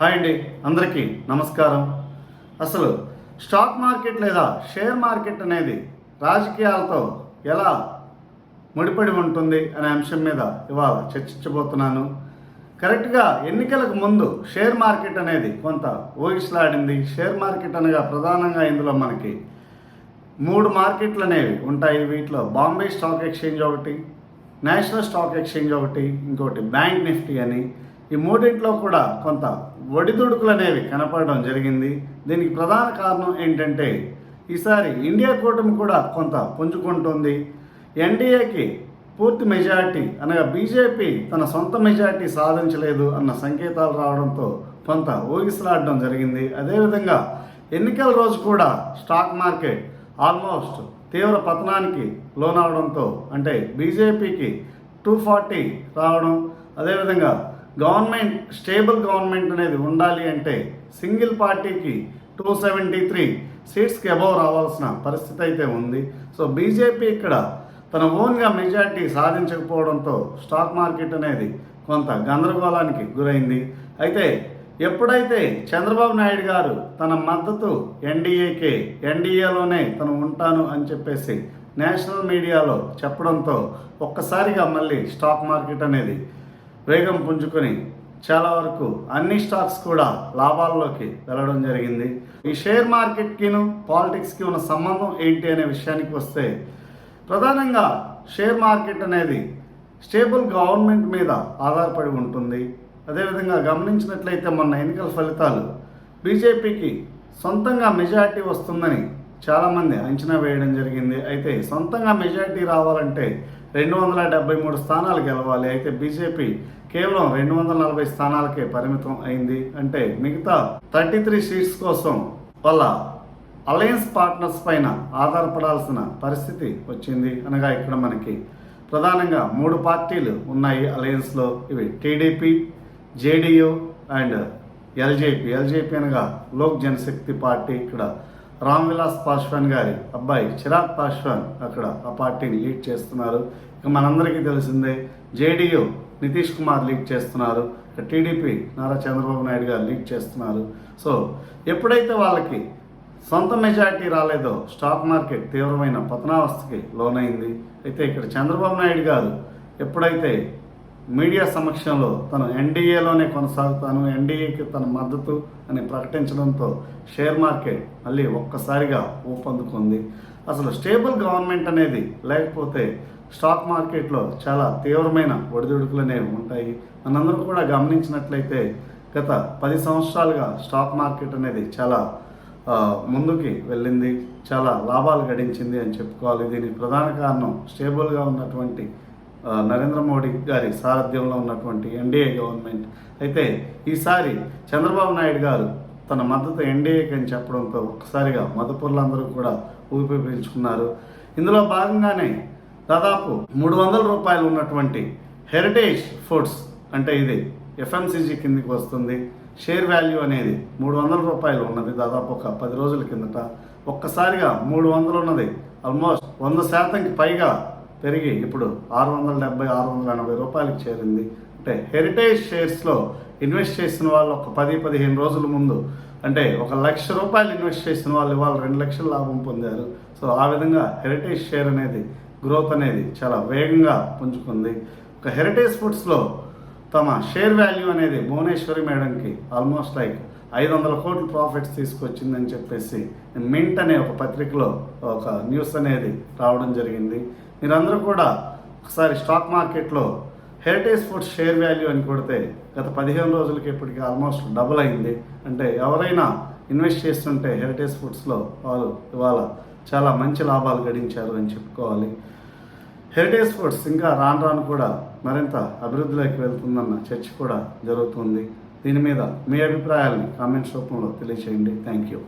Hi అండి అందరికీ నమస్కారం. అసలు స్టాక్ మార్కెట్ లేదా షేర్ మార్కెట్ అనేది రాజకీయాలతో ఎలా ముడిపడి ఉంటుంది అనే అంశం మీద ఇవాళ చర్చించబోతున్నాను. కరెక్ట్గా ఎన్నికలకు ముందు షేర్ మార్కెట్ అనేది కొంత ఊగిసలాడింది. షేర్ మార్కెట్ అనగా ప్రధానంగా ఇందులో మనకి మూడు మార్కెట్లు అనేవి ఉంటాయి. వీటిలో బాంబే స్టాక్ ఎక్స్చేంజ్ ఒకటి నేషనల్ స్టాక్ ఎక్స్చేంజ్ ఒకటి ఇంకోటి బ్యాంక్ నిఫ్టీ అని ఈ మూడింట్లో కూడా కొంత ఒడిదుడుకులు అనేవి కనపడడం జరిగింది. దీనికి ప్రధాన కారణం ఏంటంటే ఈసారి ఇండియా కూటమి కూడా కొంత పుంజుకుంటుంది. ఎన్డీఏకి పూర్తి మెజార్టీ అనగా బీజేపీ తన సొంత మెజార్టీ సాధించలేదు అన్న సంకేతాలు రావడంతో కొంత ఊగిసలాడడం జరిగింది. అదేవిధంగా ఎన్నికల రోజు కూడా స్టాక్ మార్కెట్ ఆల్మోస్ట్ తీవ్ర పతనానికి లోనవడంతో అంటే బీజేపీకి టూ ఫార్టీ రావడం అదేవిధంగా గవర్నమెంట్ స్టేబుల్ గవర్నమెంట్ అనేది ఉండాలి అంటే సింగిల్ పార్టీకి టూ సెవెంటీ త్రీ సీట్స్కి అబౌవ్ రావాల్సిన పరిస్థితి అయితే ఉంది. సో బీజేపీ ఇక్కడ తన ఓన్గా మెజార్టీ సాధించకపోవడంతో స్టాక్ మార్కెట్ అనేది కొంత గందరగోళానికి గురైంది. అయితే ఎప్పుడైతే చంద్రబాబు నాయుడు గారు తన మద్దతు ఎన్డీఏకే ఎన్డీఏలోనే తను ఉంటాను అని చెప్పేసి నేషనల్ మీడియాలో చెప్పడంతో ఒక్కసారిగా మళ్ళీ స్టాక్ మార్కెట్ అనేది వేగం పుంజుకొని చాలా వరకు అన్ని స్టాక్స్ కూడా లాభాల్లోకి వెళ్ళడం జరిగింది. ఈ షేర్ మార్కెట్కిను పాలిటిక్స్కి ఉన్న సంబంధం ఏంటి అనే విషయానికి వస్తే ప్రధానంగా షేర్ మార్కెట్ అనేది స్టేబుల్ గవర్నమెంట్ మీద ఆధారపడి ఉంటుంది. అదేవిధంగా గమనించినట్లయితే మొన్న ఎన్నికల ఫలితాలు బీజేపీకి సొంతంగా మెజారిటీ వస్తుందని చాలామంది అంచనా వేయడం జరిగింది. అయితే సొంతంగా మెజారిటీ రావాలంటే రెండు వందల డెబ్బై మూడు స్థానాలు గెలవాలి. అయితే బీజేపీ కేవలం రెండు వందల నలభై స్థానాలకే పరిమితం అయింది అంటే మిగతా థర్టీ త్రీ సీట్స్ కోసం వాళ్ళ అలయన్స్ పార్ట్నర్స్ పైన ఆధారపడాల్సిన పరిస్థితి వచ్చింది. అనగా ఇక్కడ మనకి ప్రధానంగా మూడు పార్టీలు ఉన్నాయి అలయన్స్లో. ఇవి TDP JDU and LJP. LJP అనగా లోక్ జనశక్తి పార్టీ. ఇక్కడ రామ్ విలాస్ పాశ్వాన్ గారి అబ్బాయి చిరాగ్ పాశ్వాన్ అక్కడ ఆ పార్టీని లీడ్ చేస్తున్నారు. ఇక మనందరికీ తెలిసిందే జేడీయూ నితీష్ కుమార్ లీడ్ చేస్తున్నారు. టీడీపీ నారా చంద్రబాబు నాయుడు గారు లీడ్ చేస్తున్నారు. సో ఎప్పుడైతే వాళ్ళకి సొంత మెజారిటీ రాలేదో స్టాక్ మార్కెట్ తీవ్రమైన పతనావస్థకి లోనైంది. అయితే ఇక్కడ చంద్రబాబు నాయుడు గారు ఎప్పుడైతే మీడియా సమక్షంలో తను ఎన్డీఏలోనే కొనసాగుతాను ఎన్డీఏకి తన మద్దతు అని ప్రకటించడంతో షేర్ మార్కెట్ మళ్ళీ ఒక్కసారిగా ఊపందుకుంది. అసలు స్టేబుల్ గవర్నమెంట్ అనేది లేకపోతే స్టాక్ మార్కెట్లో చాలా తీవ్రమైన ఒడిదుడుకులు అనేవి ఉంటాయి. మనందరం కూడా గమనించినట్లయితే గత పది సంవత్సరాలుగా స్టాక్ మార్కెట్ అనేది చాలా ముందుకి వెళ్ళింది చాలా లాభాలు గడించింది అని చెప్పుకోవాలి. దీనికి ప్రధాన కారణం స్టేబుల్గా ఉన్నటువంటి నరేంద్ర మోడీ గారి సారథ్యంలో ఉన్నటువంటి ఎన్డీఏ గవర్నమెంట్. అయితే ఈసారి చంద్రబాబు నాయుడు గారు తన మద్దతు ఎన్డీఏకి అని చెప్పడంతో ఒక్కసారిగా మదపురులందరూ కూడా ఊపిరి పీల్చుకున్నారు. ఇందులో భాగంగానే దాదాపు మూడు వందల రూపాయలు ఉన్నటువంటి హెరిటేజ్ ఫుడ్స్ అంటే ఇది ఎఫ్ఎంసీజీ కిందికి వస్తుంది. షేర్ వాల్యూ అనేది మూడు వందల రూపాయలు ఉన్నది దాదాపు ఒక పది రోజుల కిందట. ఒక్కసారిగా మూడు వందలు ఉన్నది. ఆల్మోస్ట్ వంద శాతంకి పైగా పెరిగి ఇప్పుడు ఆరు వందల డెబ్బై ఆరు వందల ఎనభై రూపాయలకు చేరింది. అంటే హెరిటేజ్ షేర్స్లో ఇన్వెస్ట్ చేసిన వాళ్ళు ఒక పది పదిహేను రోజుల ముందు అంటే ఒక లక్ష రూపాయలు ఇన్వెస్ట్ చేసిన వాళ్ళు ఇవాళ రెండు లక్షల లాభం పొందారు. సో ఆ విధంగా హెరిటేజ్ షేర్ అనేది గ్రోత్ అనేది చాలా వేగంగా పుంజుకుంది. ఒక హెరిటేజ్ ఫుడ్స్లో తమ షేర్ వాల్యూ అనేది భువనేశ్వరి మేడంకి ఆల్మోస్ట్ లైక్ ఐదు వందల కోట్ల ప్రాఫిట్స్ తీసుకొచ్చిందని చెప్పేసి మింట్ అనే ఒక పత్రికలో ఒక న్యూస్ అనేది రావడం జరిగింది. మీరందరూ కూడా ఒకసారి స్టాక్ మార్కెట్లో హెరిటేజ్ ఫుడ్స్ షేర్ వాల్యూ అని కొడితే గత పదిహేను రోజులకి ఇప్పటికి ఆల్మోస్ట్ డబుల్ అయింది. అంటే ఎవరైనా ఇన్వెస్ట్ చేస్తుంటే హెరిటేజ్ ఫుడ్స్లో వాళ్ళు ఇవాళ చాలా మంచి లాభాలు గడించారు అని చెప్పుకోవాలి. హెరిటేజ్ ఫుడ్స్ ఇంకా రాను రాను కూడా మరింత అభివృద్ధిలోకి వెళ్తుందన్న చర్చ కూడా జరుగుతుంది. దీని మీద మీ అభిప్రాయాలని కామెంట్స్ రూపంలో తెలియచేయండి. Thank you.